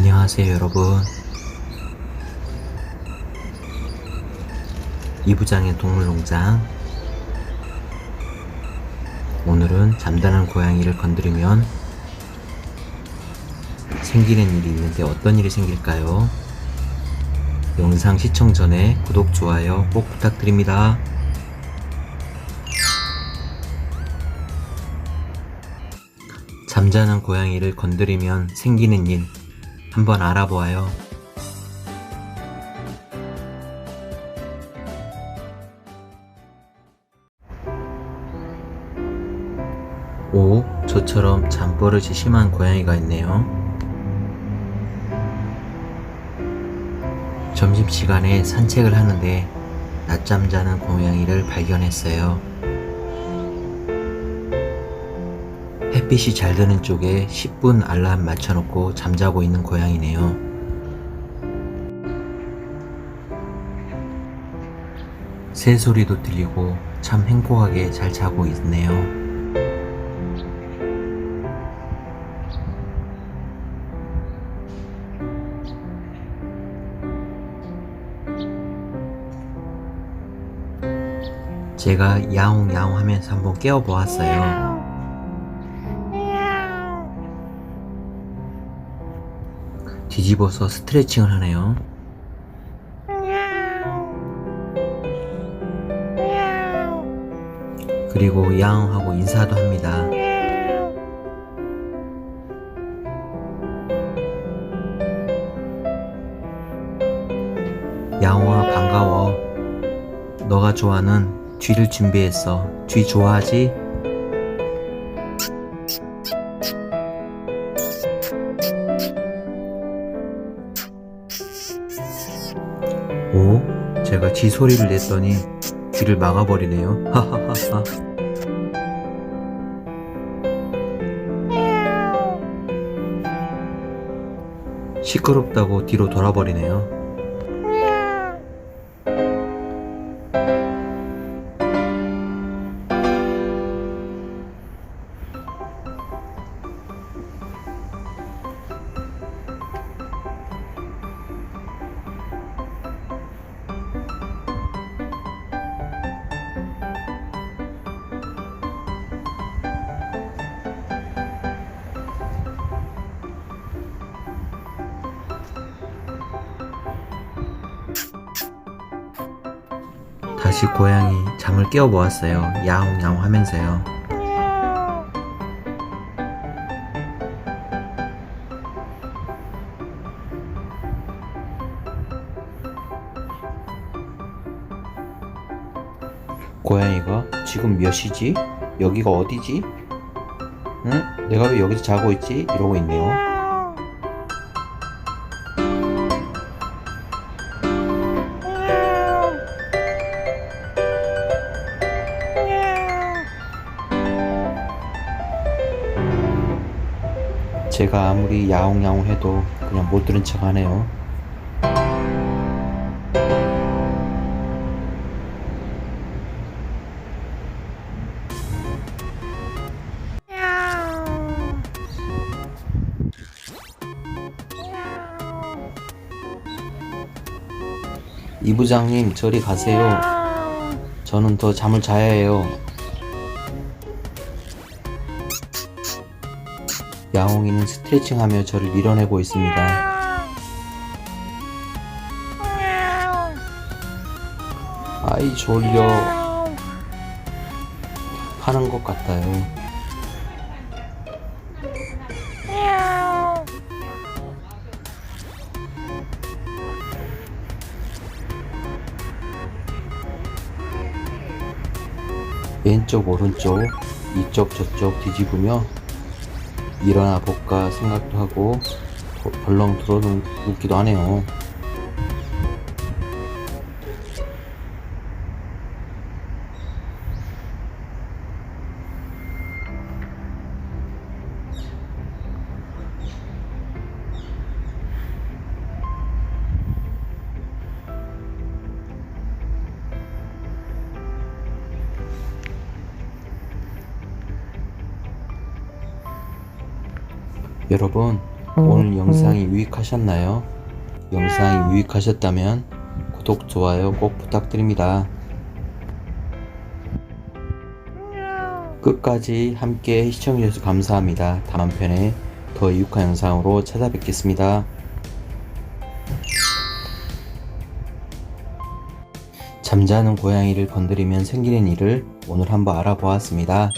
안녕하세요 여러분 이부장의 동물농장 오늘은 잠자는 고양이를 건드리면 생기는 일이 있는데 어떤 일이 생길까요? 영상 시청 전에 구독, 좋아요 꼭 부탁드립니다. 잠자는 고양이를 건드리면 생기는 일 한번 알아보아요. 오, 저처럼 잠버릇이 심한 고양이가 있네요. 점심시간에 산책을 하는데 낮잠 자는 고양이를 발견했어요. 햇빛이 잘 드는 쪽에 10분 알람 맞춰놓고 잠자고 있는 고양이네요. 새 소리도 들리고 참 행복하게 잘 자고 있네요. 제가 야옹야옹 하면서 한번 깨워보았어요. 뒤집어서 스트레칭을 하네요. 그리고 야옹 하고 인사도 합니다. 야옹아 반가워. 너가 좋아하는 쥐를 준비했어. 쥐 좋아하지? 제가 쥐 소리를 냈더니 귀를 막아버리네요. 하하하하. 시끄럽다고 뒤로 돌아버리네요. 다시 고양이 잠을 깨워 보았어요. 야옹야옹 하면서요. 고양이가 지금 몇 시지? 여기가 어디지? 응? 내가 왜 여기서 자고 있지? 이러고 있네요. 제가 아무리 야옹야옹 해도 그냥 못 들은 척 하네요. 이 부장님 저리 가세요. 저는 더 잠을 자야 해요. 야옹이는 스트레칭하며 저를 밀어내고 있습니다. 아이 졸려 하는 것 같아요. 왼쪽 오른쪽 이쪽 저쪽 뒤집으며 일어나 볼까 생각도 하고 도- 벌렁 들어눕기도 하네요. 여러분 오늘 영상이 유익하셨나요? 영상이 유익하셨다면 구독, 좋아요 꼭 부탁드립니다. 끝까지 함께 시청해주셔서 감사합니다. 다음 편에 더 유익한 영상으로 찾아뵙겠습니다. 잠자는 고양이를 건드리면 생기는 일을 오늘 한번 알아보았습니다.